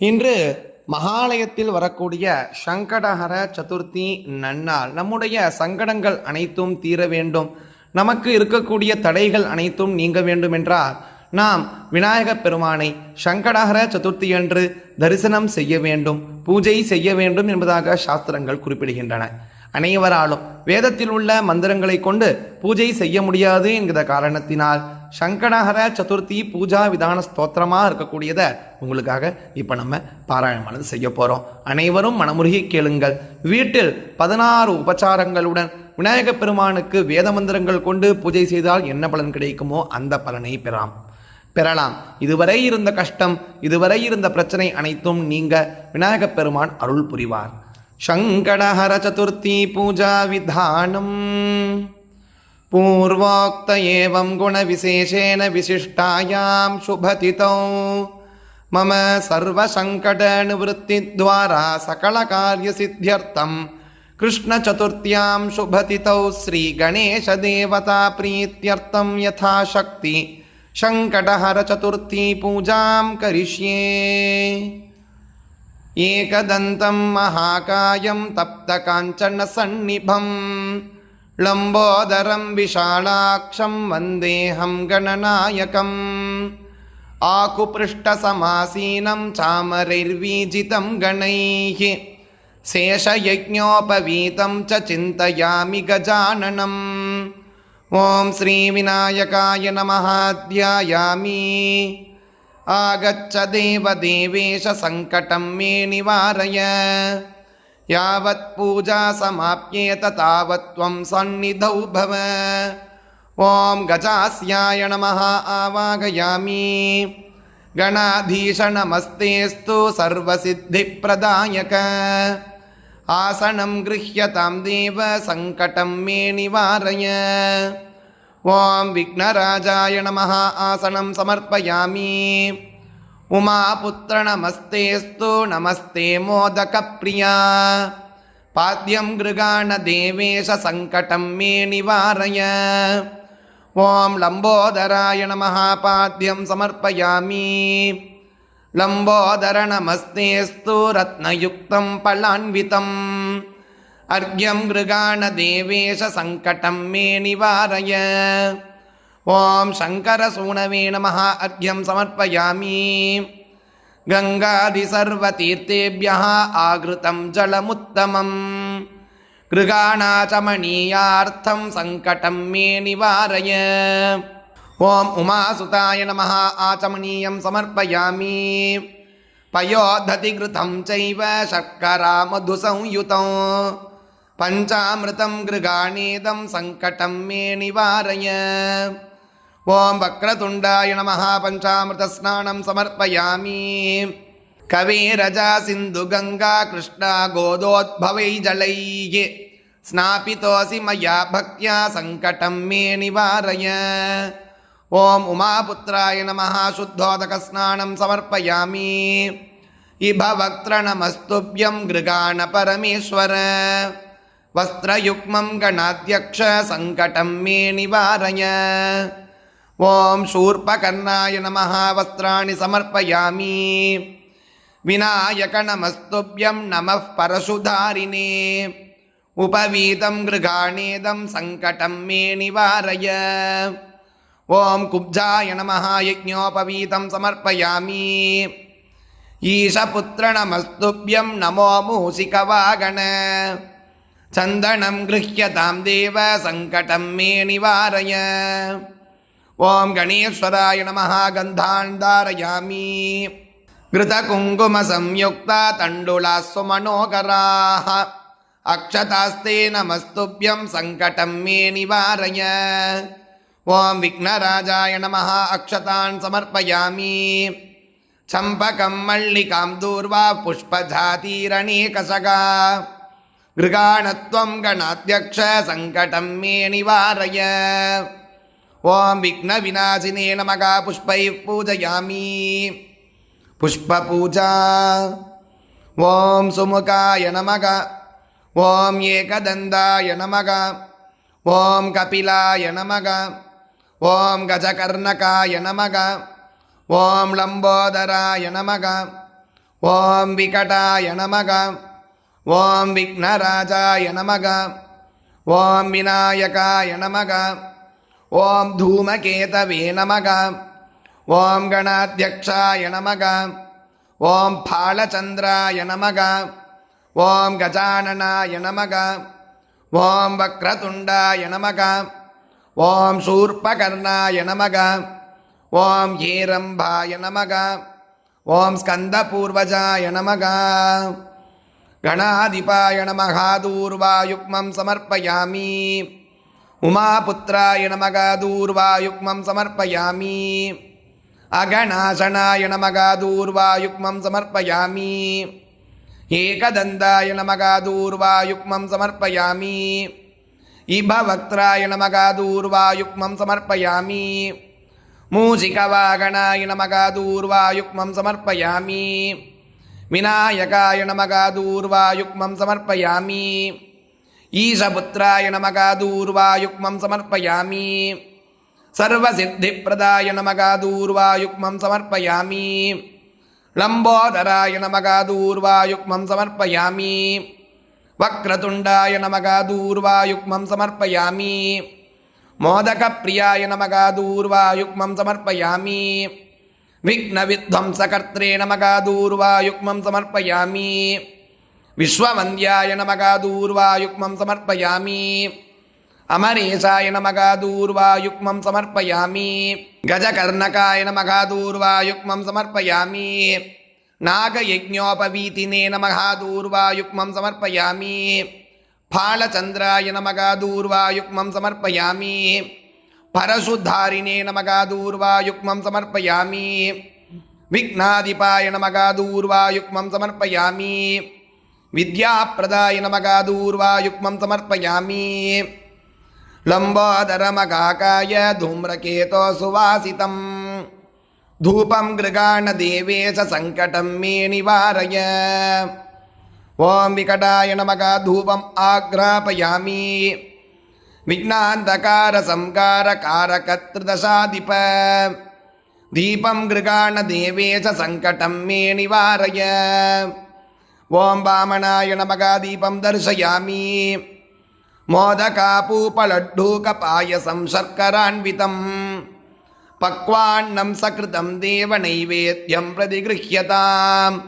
இன்று மகாலயத்தில் வரக்கூடிய சங்கடஹர சதுர்த்தி நன்னாள் நம்முடைய சங்கடங்கள் அனைத்தும் தீர வேண்டும். நமக்கு இருக்கக்கூடிய தடைகள் அனைத்தும் நீங்க வேண்டும் என்றால் நாம் விநாயகப் பெருமானை சங்கடஹர சதுர்த்தி என்று தரிசனம் செய்ய வேண்டும் பூஜை செய்ய வேண்டும் என்பதாக சாஸ்திரங்கள் குறிப்பிடுகின்றன. அனைவராலும் வேதத்தில் உள்ள மந்திரங்களை கொண்டு பூஜை செய்ய முடியாது என்கிற காரணத்தினால் சங்கடஹர சதுர்த்தி பூஜா விதான ஸ்தோத்திரமாக இருக்கக்கூடியதை உங்களுக்காக இப்போ நம்ம பாராயணமானது செய்ய போகிறோம் அனைவரும் மனமுருகி கேளுங்கள். வீட்டில் பதினாறு உபச்சாரங்களுடன் விநாயகப் பெருமானுக்கு வேத மந்திரங்கள் கொண்டு பூஜை செய்தால் என்ன பலன் கிடைக்குமோ அந்த பலனை பெறாம். பெறலாம். இதுவரை இருந்த கஷ்டம் இதுவரை இருந்த பிரச்சனை அனைத்தும் நீங்க விநாயக பெருமான் அருள் புரிவார். சங்கடஹர சதுர்த்தி பூஜா விதானம். पूर्वोक्त एवं गुणविशेषेण विशिष्टायां शुभतिथौ। मम सर्वसङ्कटनिवृत्तिद्वारा सकलकार्यसिद्ध्यर्थं कृष्णचतुर्थ्यां शुभतिथौ श्रीगणेशदेवताप्रीत्यर्थं यथाशक्ति शङ्कटहरचतुर्थी पूजां करिष्ये। एकदन्तं महाकायं तप्तकाञ्चनसन्निभम् लम्बोदरं विशालाक्षं वन्देऽहं गणनायकम् आकुपृष्ठसमासीनं चामरैर्वीजितं गणैः शेषयज्ञोपवीतं च चिन्तयामि गजाननम् ॐ श्रीविनायकाय नमः ध्यायामि आगच्छ देवदेवेश सङ्कटं मे निवारय यावत् पूजा समाप्येत तावत् त्वं सन्निधौ भव ॐ गजास्याय नमः आवागयामि गणाधीश नमस्तेऽस्तु सर्वसिद्धिप्रदायक आसनं गृह्यतां देव सङ्कटं मे निवारय ॐ विघ्नराजाय नमः आसनं समर्पयामि उमापुत्र नमस्तेऽस्तु नमस्ते मोदकप्रिया पाद्यं गृगाणदेवेश सङ्कटं मे निवारय ॐ लम्बोदराय नमः पाद्यं समर्पयामि लम्बोदर नमस्तेऽस्तु रत्नयुक्तं फलान्वितम् अर्घ्यं गृगाणदेवेश सङ्कटं मे निवारय ஓம் சங்கரசூனவே நம அர்க்யம் சமர்ப்பயாமி. கங்காதிசர்வதீர்த்தேபிய ஆகிருத்தம் ஜலமுத்தமம். கிருகாணாச்சமணீயார்த்தம் சங்கடம் மே நிவாரய. ஓம் உமாசுதாய நம ஆச்சமணீயம் சமர்ப்பயாமி. பயோததிகிருதம் சைவ சர்க்கரா மதுசம்யுதம் பஞ்சாமிருதம் கிருகாணேதம் சங்கடம் மே நிவாரய. ஓம் வக்ரதுண்டாய நம பஞ்சாமிருதஸ்நானம் சமர்ப்பயாமி. கவிரஜா சிந்து கங்கா கிருஷ்ணா கோதோத்பவை ஜலை ஸ்நாபிதோசி மயா பக்தியா சங்கடம் மே நிவாரய. ஓம் உமாபுத்திராய நம சுத்தோதகஸ்நானம் சமர்ப்பயாமி. இபவக்திரணமஸ்துபியம் கிருகாண பரமேஸ்வர. வஸ்திரயுக்மம் கணாத்தியக்ஷ சங்கடம் மே நிவாரய. ஓம் சூர்பகர்ணாய நம வஸ்திராணி சமர்ப்பயாமி. விநாயக நமஸ்துபியம் நம பரசுதாரிணே. உபவீதம் கிருகாணேதம் சங்கடம் மே நிவாரய. ஓம் குப்ஜாய நம யஜ்ஞோபவீதம் சமர்ப்பயாமி. ஈஷபுத்திர நமஸ்துபியம் நமோ மூசிகவாகன சந்தனம் கிருஹ்யதாம் தேவ சங்கடம் மே நிவாரய. गणेश्वराय नमः गन्धान् धारयामि घृतकुङ्कुमसंयुक्ता तण्डुलाः सुमनोकराः अक्षतास्ते नमस्तुभ्यं सङ्कटं मे निवारय ॐ विघ्नराजाय नमः अक्षतान् समर्पयामि चम्पकं मल्लिकां दूर्वा पुष्पजातीरणेकसगा गृगाणत्वं गणाध्यक्ष सङ्कटं मे निवारय ஓம் விக்ன விநாசினே நமகா புஷ்பை பூஜயாமி. புஷ்ப பூஜா. ஓம் சுமுகாய நமக. ஓம் ஏகதந்தாய நமக. ஓம் கபிலாய நமக. ஓம் கஜகர்ணகாய நமக. ஓம் லம்போதராய நமக. ஓம் விகடாய நமக. ஓம் விக்னராஜாய நமக. ஓம் விநாயகாய நமக. ஓம் தூமகேதவே நமக. ஓம் கணாத்தியக்ஷாய நமக. ஓம் பாலச்சந்திராய நமக. ஓம் கஜானனாய நமக. ஓம் வக்ரதுண்டாய நமக. ஓம் சூர்பகர்ணாய நமக. ஓம் ஏரம்பாய நமக. ஓம் ஸ்கந்தபூர்வஜாய நமக. கணாதிபாய நமகா தூர்வாயுக்மம் சமர்ப்பயாமி. உமாபுத்திராய நமக தூர்வாயுக்மம் சமர்ப்பயாமி. அகநாசனாய நமக தூர்வாயுக்மம் சமர்ப்பயாமி. ஏகதந்தாய நமக தூர்வாயுக்மம் சமர்ப்பயாமி. இபவக்திராய நமக தூர்வாயுக்மம் சமர்ப்பயாமி. மூஷிகவாகனாய நமக தூர்வாயுக்மம் சமர்ப்பயாமி. விநாயகாய நமக தூர்வாயுக்மம் சமர்ப்பயாமி. ஈஷபுத்திராய நமகாதூர்வாயுக்மம் சமர்ப்பயாமி. சர்வசித்திப்பிரதாய நமகாதூர்வாயுக்மம் சமர்ப்பயாமி. லம்போதராய நமகாதூர்வாயுக்மம் சமர்ப்பயாமி. வக்ரதுண்டாய நமகாதூர்வாயுக்மம் சமர்ப்பயாமி. மோதகப்பிரியாய நமகாதூர்வாயுக்மம் சமர்ப்பயாமி. விக்னவித்வம்சகர்த்தே நமகாதூர்வாயுக்மம் சமர்ப்பயாமி. விஸ்வவந்தியாய நமகா தூர்வாயுக்மம் சமர்ப்பயாமி. அமரேசாய நமகா தூர்வாயுக்மம் சமர்ப்பயாமி. கஜகர்ணகாய நமகா தூர்வாயுக்மம் சமர்ப்பயாமி. நாகயஜோபவீதினே நமகா தூர்வாயுக்மம் சமர்ப்பயாமி. பாலச்சந்திராய நமகா தூர்வாயுக்மம் சமர்ப்பயாமி. பரசுத்தாரிணே நமகா தூர்வாயுக்மம் சமர்ப்பயாமி. விக்னாதிபாய நமகா தூர்வாயுக்மம் சமர்ப்பயாமி. வித்யாப்பிரதாய நமகாதூர்வாயுக்மம் சமர்ப்பயாமி. லம்போதரமகாக்காய தூம்ரகேதோ சுவாசிதம் தூபம் கிருகாண தேவேச சங்கடம் மே நிவாரய. ஓம் விகடாய நமகா தூபம் ஆக்ராபயாமி. விக்னாந்தகார சம்கார காரகத்ருதசாதிப. தீபம் கிருகாண தேவேச சங்கடம் மே நிவாரய. सङ्कटं मे निवारय ॐ वामनाय नमः दीपं दर्शयामि मोदकापूपलड्डूकपायसं शर्करान्वितं पक्वान्नं सकृतं देवनैवेद्यं प्रतिगृह्यताम्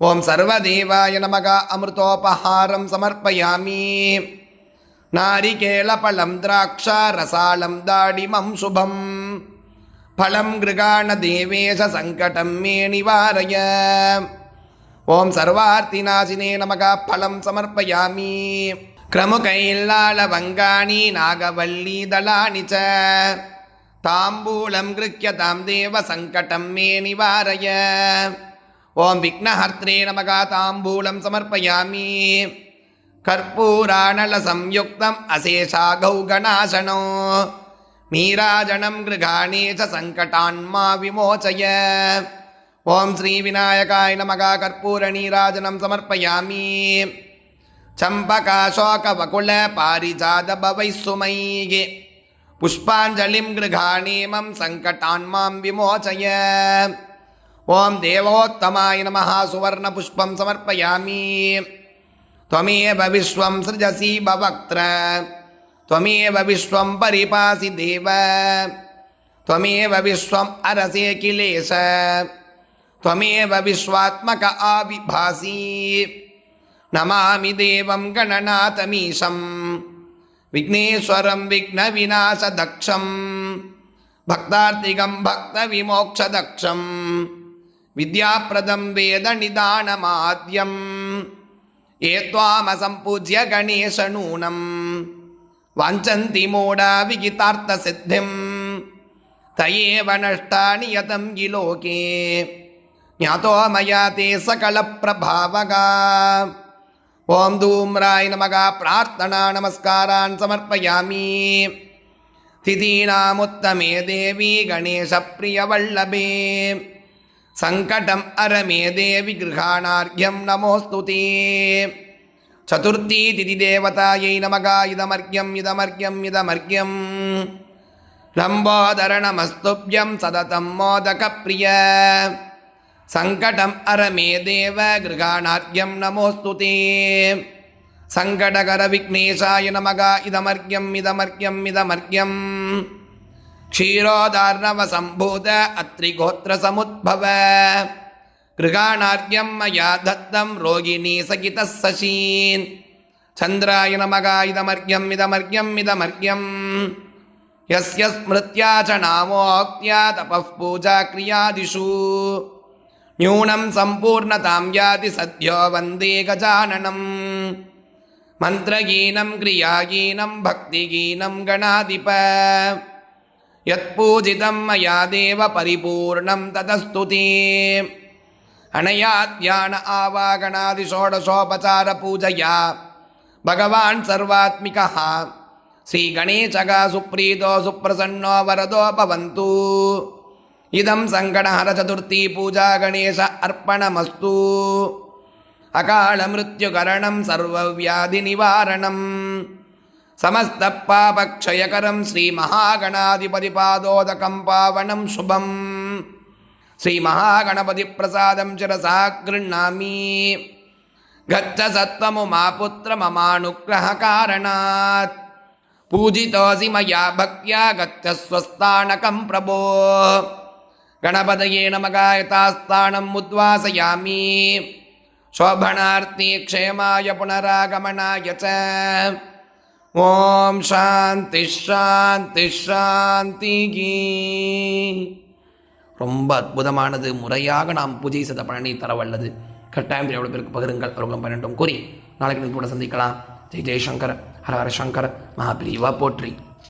ॐ सर्वदेवाय नमः अमृतोपहारं समर्पयामि नारिकेलफलं द्राक्षारसालं दाडिमं शुभं फलं गृगाणदेवेश सङ्कटं मे निवारय ஓம் சர்வார்த்திநாசினே நமக பலம் சமர்ப்பயாமி. கிரமுகைல்லாளவங்காணி நாகவல்லி தலாணி ச தாம்பூலம் கிருக்கிய தாம் தேவ சங்கடம் மே நிவாரய ஓம் விக்னஹர்த்ரே நமக தாம்பூலம் சமர்ப்பயாமி. கற்பூராணல சம்யுக்தம் அசேஷா கௌகணாசனோ நீராஜனம் கிருகாணேஷ சங்கடான்மா விமோச்சய. च सङ्कटान्मा विमोचय ॐ श्रीविनायकाय नमः कर्पूरनीराजनं समर्पयामि चम्पकाशोकवकुलपारिजातभवैः सुमैः पुष्पाञ्जलिं गृहाणेमं सङ्कटान्मां विमोचय ॐ देवोत्तमाय नमः सुवर्णपुष्पं समर्पयामि त्वमेव विश्वं सृजसि भवक्त्र त्वमेव विश्वं परिपासि देव त्वमेव विश्वम् अरसे किलेश त्वमेव विश्वात्मक आविभासि नमामि देवं गणनाथमीशं विघ्नेश्वरं विघ्नविनाशदक्षं भक्तार्तिकं भक्तविमोक्षदक्षं विद्याप्रदं वेदनिदानमाद्यम् ये त्वामसम्पूज्य गणेशनूनं वाञ्छन्ति मूढा विगितार्थसिद्धिं त एव नष्टानि यतं हि लोके ज्ञातो मया ते सकलप्रभावगा ॐ धूम्राय नमः प्रार्थना नमस्कारान् समर्पयामि तिथीनामुत्तमे देवी गणेशप्रियवल्लभे सङ्कटम् अरमे देवि गृहाणार्घ्यं नमोऽस्तु ते चतुर्थी तिथिदेवतायै नमः इदमर्घ्यम् इदमर्घ्यम् इदमर्घ्यम् लम्बोदरणमस्तुभ्यं सततं मोदकप्रिय சங்கடம் அரமே தேவ கிருகாணார்யம் நமோஸ்து தே சங்கடகர விக்னேஷாய நமகா இதமர்க்யம் இதமர்க்யம் இதமர்க்யம் क्षीरोदार्णव सम्भूत अत्रिगोत्रसमुद्भव गृहाणार्घ्यं मया दत्तं रोगिणी सहितः शशीन् चन्द्राय नमगा इदमर्घ्यम् इदमर्घ्यम् इदमर्घ्यम् यस्य स्मृत्या च नामोक्त्या तपः पूजा क्रियादिषु நியூனம் சம்பூர்ணதாம் யாதி சத்யோ வந்தே கஜானனம் மந்திரகீனம் கிரியாகீனம் பக்திகீனம் கணாதிப யத்பூஜிதம் மயா தேவ பரிபூர்ணம் ததஸ்துதி அனையா தியான ஆவாகணாதி ஷோடசோபசார பூஜையா பகவான் சர்வாத்மிகா ஸ்ரீகணேசகா சுப்ரீதோ சுப்பிரசன்னோ வரதோ பவந்தூ अनया ध्यान आवागणादिषोडशोपचारपूजया भगवान् सर्वात्मिकः श्रीगणेशः सुप्रीतो सुप्रसन्नो वरदो भवन्तु इदं सङ्कटहरचतुर्थी पूजा गणेश अर्पणमस्तु अकालमृत्युकरणं सर्वव्याधिनिवारणम् समस्तपापक्षयकरं श्रीमहागणाधिपतिपादोदकं पावनं शुभं श्रीमहागणपतिप्रसादं शिरसा गृह्णामि गच्छ सत्त्वमुमा पुत्र ममानुग्रहकारणात् पूजितोऽसि मया भक्त्या गच्छ स्वस्थानकं प्रभो गणपतये नमगायतास्थानम् उद्वासयामि शोभनार्थे क्षेमाय पुनरागमनाय च ஓம் சாந்தி சாந்தி சாந்திகி ரொம்ப அற்புதமானது முறையாக நாம் பூஜை செய்த பலனை தர வல்லது கட்டாயம் எவ்வளோ பேருக்கு பகிருங்கள் அவர்களும் பன்னெண்டும் கூறி நாளைக்கு கூட சந்திக்கலாம் ஜெய் ஜெய்சங்கர் ஹர ஹர சங்கர் மகாபிரிவா போற்றி